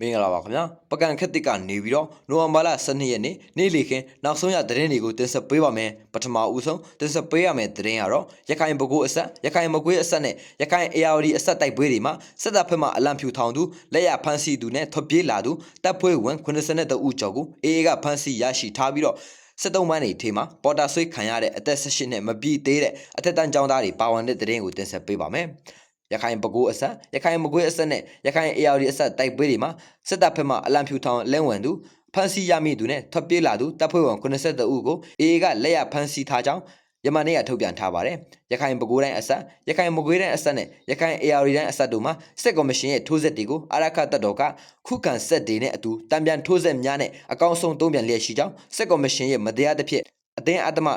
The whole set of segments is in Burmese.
မင်္ဂလာပါခင်ဗျာပကံခက်တစ်ကနေပြီးတော့နိုဝင်ဘာလ12ရက်နေ့နေ့လည်ခင်းနောက်ဆုံးရသတင်းတွေကိုတင်ဆက်ပေးပါမယ်ပထမဦးဆုံးတင်ဆက်ပေးရမယ့်သတင်းကတော့ရခိုင်ဘကိုးအဆက်ရခိုင်မကွေးအဆက်နဲ့ရခိုင် ARD အဆက်တိုက်ပွဲတွေမှာစစ်တပ်ဖက်မှအလံဖြူထောင်သူလက်ရဖမ်းဆီးသူနဲ့ထွက်ပြေးလာသူတပ်ဖွဲ့ဝင်83ဦးကျော်ကို AA ကဖမ်းဆီးရရှိထားပြီးတော့ စစ်တုံးပန်းတွေထေမှာပေါ်တာဆွေးခံရတဲ့အသက်18နှစ်မပြည့်သေးတဲ့အထက်တန်းကျောင်းသားတွေပါဝင်တဲ့သတင်းကိုတင်ဆက်ပေးပါမယ်ရခိုင်ပဲခူးအဆက်ရခိုင်မကွေးအဆက်နဲ့ရခိုင် ARD အဆက်တိုက်ပွဲတွေမှာစစ်တပ်ဖက်မှအလံဖြူထောင်လဲဝင်သူဖမ်းဆီးရမိသူနဲ့ထွက်ပြေးလာသူတပ်ဖွဲ့ဝင်82ဦးကို AA ကလက်ရဖမ်းဆီးထားကြောင်း ယမန်နေ့ကထုတ်ပြန်ထားပါတယ်။ရခိုင်ပဲခူးတိုင်းအဆက်ရခိုင်မကွေးတိုင်းအဆက်နဲ့ရခိုင် ARD တိုင်းအဆက်တို့မှာစစ်ကော်မရှင်ရဲ့ထိုးစစ်တွေကိုအာရခတ်တပ်တော်ကခုခံဆက်တွေနဲ့အတူတံပြန်ထိုးစစ်များနဲ့အကောင့်ဆုံးတုံးပြန်လျက်ရှိကြောင်းစစ်ကော်မရှင်ရဲ့မတရားသဖြင့်အသင်းအတ္တမ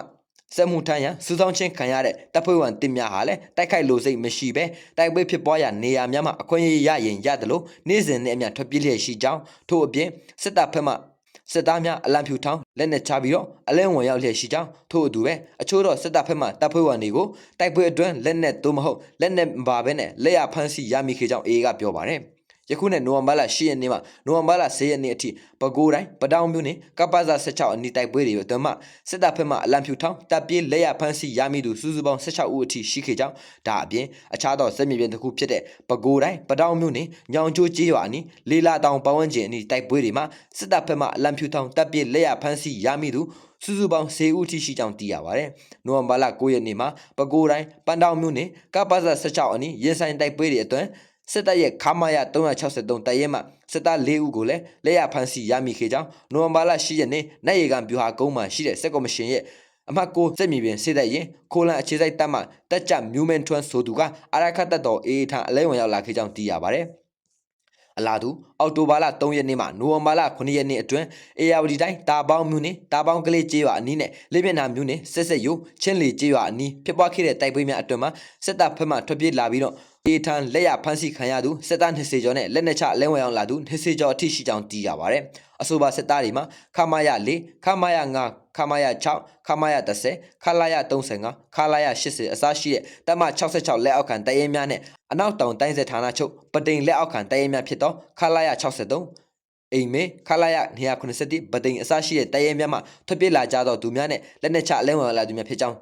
စက်မှုထမ်းရန်စူးစောင်းခြင်းခံရတဲ့တပ်ဖွဲ့ဝင်တင်များဟာလည်းတိုက်ခိုက်လို့စိတ်မရှိဘဲတိုက်ပွဲဖြစ်ပွားရာနေရာများမှာအခွင့်အရေးရရင်ရတယ်လို့နေ့စဉ်နဲ့အမျှထွက်ပြေးလျက်ရှိကြောင်းထို့အပြင်စစ်တပ်ဖက်မှ စစ်သားများအလံဖြူထောင်းလက်နဲ့ချပြီးတော့အလဲဝင်ရောက်လျက်ရှိကြောင်းထို့အတူပဲအချို့တော့စစ်တပ်ဖက်မှတပ်ဖွဲ့ဝင်တွေကိုတိုက်ပွဲအတွင်းလက်နဲ့သို့မဟုတ်လက်နဲ့မပါဘဲနဲ့လက်ရဖမ်းဆီးရမိခဲ့ကြောင်းအေးကပြောပါတယ် ယခုနဲ့နိုဝင်ဘာလ10ရက်နေ့မှနိုဝင်ဘာလ10ရက်နေ့အထိပဲခူးတိုင်းပတောင်မြို့နယ်ကပ္ပဇာ16အနီးတိုက်ပွဲတွေအတွင်းမှာစစ်တပ်ဖက်မှအလံဖြူထောင်းတပ်ပြေးလက်ရဖမ်းဆီးရမိသူစုစုပေါင်း16ဦးအထိရှိခဲ့ကြောင်းဒါအပြင်အခြားသောစစ်မြေပြင်တစ်ခုဖြစ်တဲ့ပဲခူးတိုင်းပတောင်မြို့နယ်ညောင်ကျိုးကျေးရွာအနီးလေးလာတောင်ပတ်ဝန်းကျင်အနီးတိုက်ပွဲတွေမှာစစ်တပ်ဖက်မှအလံဖြူထောင်းတပ်ပြေးလက်ရဖမ်းဆီးရမိသူစုစုပေါင်း10ဦးထိရှိကြောင်းသိရပါတယ်။နိုဝင်ဘာလ9ရက်နေ့မှာပဲခူးတိုင်းပန်းတောင်မြို့နယ်ကပ္ပဇာ16အနီးရင်ဆိုင်တိုက်ပွဲတွေအတွင်း စစ်တပ်ရဲ့ခမာယ363တပ်ရဲမှစစ်သား၄ဦးကိုလည်းလက်ရဖမ်းဆီးရမိခဲ့ကြောင်းနိုဝင်ဘာလ10ရက်နေ့နိုင်ရီကန်ဗျူဟာကုန်းမှာရှိတဲ့စစ်ကော်မရှင်ရဲ့အမှတ်6စစ်မြေပြင်စစ်တပ်ရင်ခိုလန်အခြေစိုက်တပ်မှတက်ကြမြူမန်ထွန်းဆိုသူကအာရခတ်တပ်တော်အေးထံအလဲဝင်ရောက်လာခဲ့ကြောင်းသိရပါတယ်။အလားတူအောက်တိုဘာလ3ရက်နေ့မှနိုဝင်ဘာလ9ရက်နေ့အတွင်းအေယာဝတီတိုင်းတာပေါင်းမြို့နယ်တာပေါင်းကလေးကျေးရွာအနီးနဲ့လေးမျက်နှာမြို့နယ်ဆက်ဆက်ယူချင်းလီကျေးရွာအနီးဖြစ်ပွားခဲ့တဲ့တိုက်ပွဲများအတွင်းမှာစစ်တပ်ဖက်မှထွက်ပြေးလာပြီးတော့အေထန်လက်ရဖမ်းဆီးခံရသူစစ်သား20ကျော်နဲ့လက်နက်ချလဲဝင်အောင်လာသူ20ကျော်အထိရှိကြောင်းသိရပါတယ်။အဆိုပါစစ်သားတွေမှာခမာယ4ခမာယ5ခမာယ6ခမာယ30ခလာယ35ခလာယ80အစရှိတဲ့တပ်မ66လက်အောက်ခံတရင်များနဲ့အနောက်တောင်တိုင်းစစ်ဌာနချုပ်ပတိန်လက်အောက်ခံတရင်များဖြစ်သောခလာယ63အိမ်မေခလာရ290ဗတိန်အစရှိတဲ့တရဲများမှထွက်ပြေးလာကြသောသူများနဲ့လက်နက်ချအလဲဝင်လာသူများဖြစ်ကြောင်း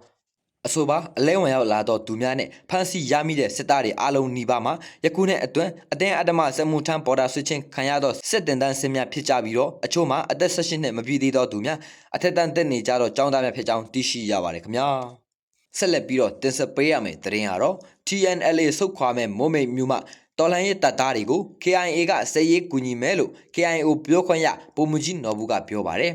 အဆိုပါအလဲဝင်ရောက်လာသောသူများနဲ့ဖမ်းဆီးရမိတဲ့စစ်သားတွေအလုံးနီးပါးမှာယခုနဲ့အတွင်းအတင်းအဓမ္မစမှုထမ်းပေါ်တာဆွချင်းခံရသောစစ်တင်တန်းစင်များဖြစ်ကြပြီးတော့အချို့မှာအသက်16နှစ်မပြည့်သေးသောသူများအထက်တန်းတက်နေကြသောចောင်းသားများဖြစ်ကြောင်းသိရှိရပါတယ်ခင်ဗျာဆက်လက်ပြီးတော့တင်ဆက်ပေးရမယ့်သတင်းကတော့ TNLA ဆုတ်ခွာမဲ့မိုးမိတ်မြို့မှတော်လန်ရေးတပ်သားတွေကို KIA ကစည်ရေးကူညီမယ်လို့ KIO ပြောခွင့်ရပုံမကြီးနော်ဘူးကပြောပါတယ်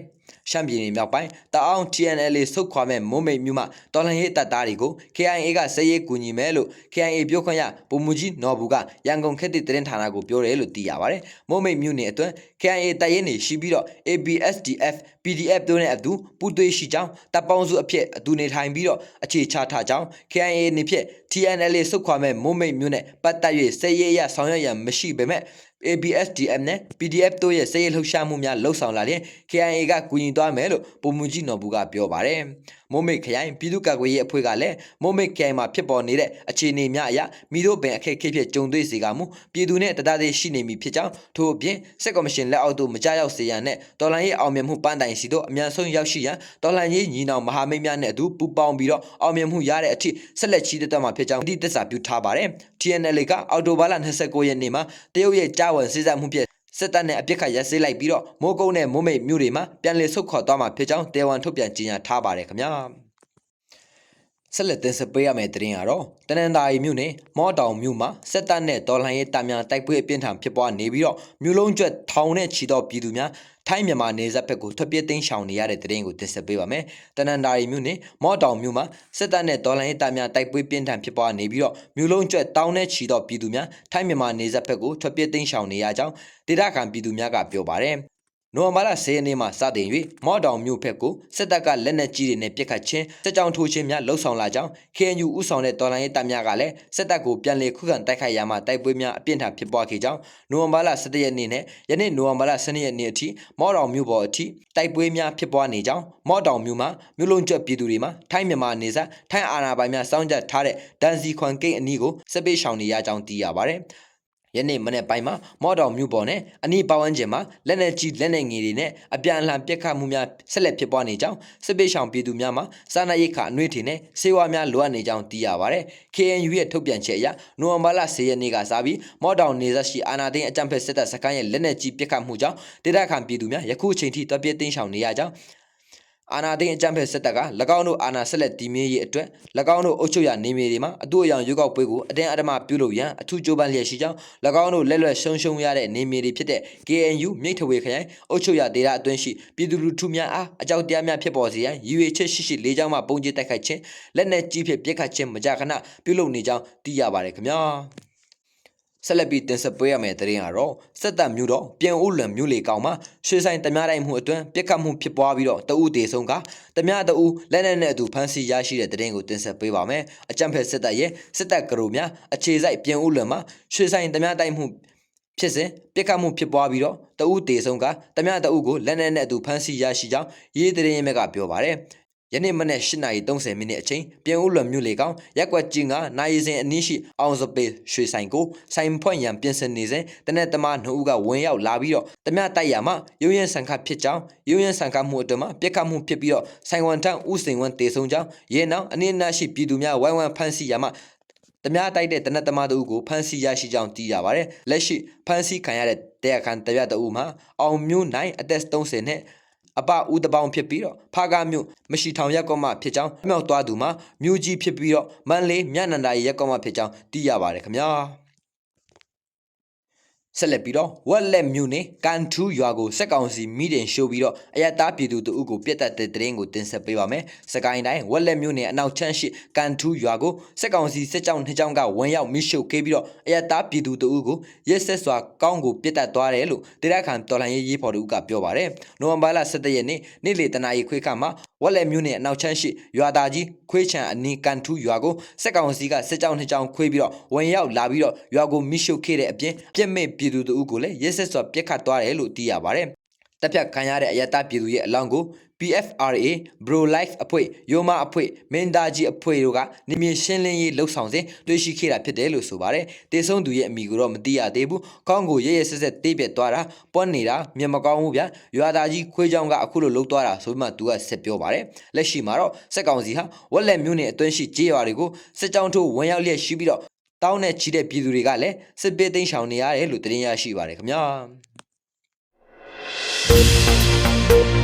ရှမ်းပြည်နယ်မြောက်ပိုင်းတအောင်း TNLA ဆုတ်ခွာမဲ့မိုးမိတ်မြို့မှတော်လန်ရေးတပ်သားတွေကို KIA ကစည်ရေးကူညီမယ်လို့ KIA ပြောခွင့်ရပုံမကြီးနော်ဘူးကရန်ကုန်ခေတ်သစ်သတင်းဌာနကိုပြောတယ်လို့သိရပါတယ်မိုးမိတ်မြို့နယ်အတွင်း KIA တပ်ရင်းတွေရှိပြီးတော့ ABSDF PDF တို့နဲ့အတူပူးသွေးရှိကြောင်းတပ်ပေါင်းစုအဖြစ်အတူနေထိုင်ပြီးတော့အခြေချထားကြောင်း KIA နေဖြင့် TNLA စုခွာမဲ့မိုးမိတ်မြို့နဲ့ပတ်သက်၍စည်ရေးရဆောင်ရွက်ရန်မရှိပေမဲ့ ABSDM နဲ့ PDF တို့ရဲ့စည်ရေးလှုပ်ရှားမှုများလှုပ်ဆောင်လာရင် KIA ကကူညီသွားမယ်လို့ပုံမှုကြီးနော်ဘူးကပြောပါတယ်။ မိုးမိတ်ခရိုင်ပြည်သူ့ကာကွယ်ရေးအဖွဲ့ကလည်းမိုးမိတ်ခရိုင်မှာဖြစ်ပေါ်နေတဲ့အခြေအနေများအရမိတို့ပင်အခက်အခဲဖြစ်ကြုံတွေ့စေကမူပြည်သူနဲ့တသားသေးရှိနေပြီဖြစ်ကြောင်းထို့အပြင်စစ်ကော်မရှင်လက်အောက်သို့မကြောက်ရောက်စေရန်နဲ့တော်လှန်ရေးအောင်မြင်မှုပန်းတိုင်စီတို့အမြန်ဆုံးရောက်ရှိရန်တော်လှန်ရေးညီနောင်မဟာမိတ်များနဲ့အတူပူးပေါင်းပြီးတော့အောင်မြင်မှုရတဲ့အထိဆက်လက်ချီးတက်မှာဖြစ်ကြောင်းဒီသစ္စာပြုထားပါတယ်။ TNL ကအော်တိုဘာလ29ရက်နေ့မှာတရုတ်ရဲ့ကြားဝင်စည်းစပ်မှုဖြင့် စစ်တပ်နဲ့အပြစ်ခတ်ရက်စေးလိုက်ပြီးတော့မိုးကုန်းနဲ့မိုးမိတ်မြို့တွေမှာပြန်လည်ဆုတ်ခွာသွားမှာဖြစ်ကြောင်းတေဝန်ထုတ်ပြန်ကြေညာထားပါတယ်ခင်ဗျာဆက်လက်တင်ဆက်ပေးရမယ့်သတင်းကတော့တနင်္သာရီမြို့နယ်မော့တောင်မြို့မှာစစ်တပ်နဲ့တော်လှန်ရေးတပ်များတိုက်ပွဲအပြင်းထန်ဖြစ်ပွားနေပြီးတော့မြို့လုံးကျွတ်ထောင်နဲ့ချီသောပြည်သူများ ထိုင်းမြန်မာနယ်စပ်ဘက်ကိုထွက်ပြေးသိမ်းရှောင်နေရတဲ့သတင်းကိုတင်ဆက်ပေးပါမယ်။တနင်္သာရီမြို့နယ်မော့တောင်မြို့မှာစစ်တပ်နဲ့တော်လှန်ရေးတပ်များတိုက်ပွဲပြင်းထန်ဖြစ်ပွားနေပြီးတော့မြို့လုံးကျွတ်တောင်းနဲ့ချီသောပြည်သူများထိုင်းမြန်မာနယ်စပ်ဘက်ကိုထွက်ပြေးသိမ်းရှောင်နေရကြောင်းဒေသခံပြည်သူများကပြောပါတယ် နိုဝင်ဘာလ10ရက်နေ့မှစတင်၍မော့တောင်မြို့ဘက်ကိုစစ်တပ်ကလက်နက်ကြီးတွေနဲ့ပစ်ခတ်ခြင်းစစ်ကြောင်းထိုးခြင်းများလှုပ်ဆောင်လာကြောင်း KNU ဥဆောင်တဲ့တော်လှန်ရေးတပ်များကလည်းစစ်တပ်ကိုပြန်လည်ခုခံတိုက်ခိုက်ရမှတိုက်ပွဲများအပြင်းထန်ဖြစ်ပွားခဲ့ကြောင်းနိုဝင်ဘာလ17ရက်နေ့နဲ့ယနေ့နိုဝင်ဘာလ12ရက်နေ့အထိမော့တောင်မြို့ပေါ်အထိတိုက်ပွဲများဖြစ်ပွားနေကြောင်းမော့တောင်မြို့မှာမြို့လုံးကျွတ်ပြည်သူတွေမှာထိုင်းမြန်မာနေဆက်ထိုင်းအာဏာပိုင်များစောင့်ကြပ်ထားတဲ့ဒန်စီခွန်ကိတ်အနီးကိုစစ်ပေးရှောင်နေရကြောင်းသိရပါတယ် ယနေ့မနေ့ပိုင်းမှာမော်တော်မြို့ပေါ်နဲ့အနီးပတ်ဝန်းကျင်မှာလက်နက်ကြီးလက်နက်ငယ်တွေနဲ့အပြန်အလှန်ပစ်ခတ်မှုများဆက်လက်ဖြစ်ပွားနေကြောင်းစစ်ပေးဆောင်ပြည်သူများမှာစာနာရိတ်ခအနှွေးထည်နဲ့စေဝါများလိုအပ်နေကြောင်းသိရပါဗျ။ KNU ရဲ့ထုတ်ပြန်ချက်အရနိုဝင်ဘာလ10ရက်နေ့ကစပြီးမော်တော်နေဆက်ရှိအာနာသိန်းအကြံဖက်စစ်တပ်စခန်းရဲ့လက်နက်ကြီးပစ်ခတ်မှုကြောင့်ဒေသခံပြည်သူများယခုအချိန်ထိတပ်ပြစ်တင်းရှောင်နေရကြောင်း အာနာသိန်းအကြံဖက်စစ်တပ်က၎င်းတို့အာနာဆက်လက်တည်မြဲရေးအတွက်၎င်းတို့အုပ်ချုပ်ရနေမြေတွေမှာအတူအယောင်ရွေးကောက်ပွဲကိုအတင်းအဓမ္မပြုလုပ်ရန်အထူးကြိုးပမ်းလျက်ရှိကြောင်း၎င်းတို့လက်လွတ်ရှုံရှုံရတဲ့နေမြေတွေဖြစ်တဲ့ KNU မြိတ်ထဝေခရိုင်အုပ်ချုပ်ရဒေသအတွင်းရှိပြည်သူလူထုများအားအကြောက်တရားများဖြစ်ပေါ်စေရန်ရည်ရွယ်ချက်ရှိရှိလေးချောင်းမှပုံကျတိုက်ခိုက်ခြင်းလက်နက်ကြီးဖြင့်ပစ်ခတ်ခြင်းမကြာခဏပြုလုပ်နေကြောင်းသိရပါတယ်ခင်ဗျာ ဆက်လက်ပြီးတင်ဆက်ပေးရမယ့်သတင်းကတော့စက်တပ်မျိုးတော့ပြန်ဦးလွန်မျိုးလေကောင်မှာရွှေဆိုင်တများတိုင်းမှုအတွင်းပြစ်ခတ်မှုဖြစ်ပွားပြီးတော့တဦးတေဆုံးကတများတဦးလက်နက်နဲ့အတူဖမ်းဆီးရရှိတဲ့သတင်းကိုတင်ဆက်ပေးပါမယ်အကြံဖက်စစ်တပ်ရဲ့စစ်တပ်ကရိုများအခြေစိုက်ပြန်ဦးလွန်မှာရွှေဆိုင်တများတိုင်းမှုဖြစ်စဉ်ပြစ်ခတ်မှုဖြစ်ပွားပြီးတော့တဦးတေဆုံးကတများတဦးကိုလက်နက်နဲ့အတူဖမ်းဆီးရရှိကြောင်းရေးသတင်းရဲမြက်ကပြောပါတယ် ယနေ့မနေ့8:30မိနစ်အချိန်ပြန်ဦးလွန်မြို့လေကောင်ရက်ကွက်ကြီးကနိုင်ရင်အနည်းရှိအောင်စပေရွှေဆိုင်ကိုဆိုင်ဖွင့်ရန်ပြင်ဆင်နေစဉ်တနက်သမားနှုတ်ဦးကဝင်ရောက်လာပြီးတော့တမတိုက်ရမှာရုံရင်ဆန်ခတ်ဖြစ်ကြောင်းရုံရင်ဆန်ခတ်မှုအတွင်းမှာပြက်ခတ်မှုဖြစ်ပြီးတော့ဆိုင်ဝန်ထမ်းဦးစိန်ဝန်းတေဆုံးကြောင်းရဲနောက်အနည်းနာရှိပြည်သူများဝိုင်းဝန်းဖမ်းဆီးရမှာတမတိုက်တဲ့တနက်သမားတို့ကိုဖမ်းဆီးရရှိကြောင်းသိရပါတယ်လက်ရှိဖမ်းဆီးခံရတဲ့တရားခံတရတအူမှာအောင်မျိုးနိုင်အသက်30နဲ့ အပဦးတပေါင်းဖြစ်ပြီးတော့ဖားကားမြို့မရှိထောင်ရက်ကွက်မှဖြစ်ကြောင်းမြောက်သွားသူမှာမြို့ကြီးဖြစ်ပြီးတော့မန်လေးမြနန္ဒာရက်ကွက်မှဖြစ်ကြောင်းသိရပါတယ်ခင်ဗျာ ဆက်လက်ပြီးတော့ဝက်လက်မြို့နယ်ကန်ထူးရွာကိုစက်ကောင်စီမိတင်ရှိုးပြီးတော့အယက်သားပြည်သူတို့ကိုပြတ်တက်တဲ့တရင်ကိုတင်ဆက်ပေးပါမယ်။စကိုင်းတိုင်းဝက်လက်မြို့နယ်အနောက်ချမ်းရှိကန်ထူးရွာကိုစက်ကောင်စီစစ်ကြောင်းနှစ်ကြောင်းကဝင်ရောက်မိရှို့ခဲ့ပြီးတော့အယက်သားပြည်သူတို့ကိုရက်ဆက်စွာကောင်းကိုပြတ်တက်သွားတယ်လို့ဒေသခံတော်လှန်ရေးရေးဖော်တို့ကပြောပါတယ်။နိုဝင်ဘာလ17ရက်နေ့နေ့လေတနာရီခွေးခါမှာ ဝက်လက်မြို့နယ်အနောက်ချမ်းရှိရွာသားကြီးခွေးချံအနီးကန်ထူးရွာကိုစက်ကောင်စီကစစ်ကြောင်းနှစ်ကြောင်းခွေးပြီးတော့ဝင်ရောက်လာပြီးတော့ရွာကိုမိရှို့ခဲ့တဲ့အပြင်ပြစ်မဲ့ပြည်သူတို့ကိုလည်းရက်ဆက်စွာပြစ်ခတ်သွားတယ်လို့သိရပါတယ်။ တပ်ဖြတ်ခံရတဲ့အယက်သားပြည်သူရဲ့အလောင်းကို PFRA Bro Life အဖွဲ့ရိုမာအဖွဲ့မင်းသားကြီးအဖွဲ့တို့ကနေမြေရှင်းလင်းရေးလှုပ်ဆောင်စဉ်တွေ့ရှိခဲ့တာဖြစ်တယ်လို့ဆိုပါတယ်။တေဆုံးသူရဲ့အမိကိုတော့မသိရသေးဘူး။ကောင်းကိုရဲရဲဆက်ဆက်တေးပြက်သွားတာပွန်းနေတာမျက်မကောင်းဘူးဗျ။ရွာသားကြီးခွေးချောင်းကအခုလိုလှုပ်သွားတာဆိုပြီးမှသူကဆက်ပြောပါတယ်။လက်ရှိမှာတော့စက်ကောင်စီဟာဝက်လက်မျိုးနဲ့အတွင်းရှိကြေးရွာတွေကိုစစ်ကြောင်းထိုးဝင်ရောက်လျက်ရှိပြီးတော့တောင်းနဲ့ချီတဲ့ပြည်သူတွေကလည်းစစ်ပေးသိမ်းရှောင်နေရတယ်လို့သတင်းရရှိပါတယ်ခင်ဗျာ Thank you.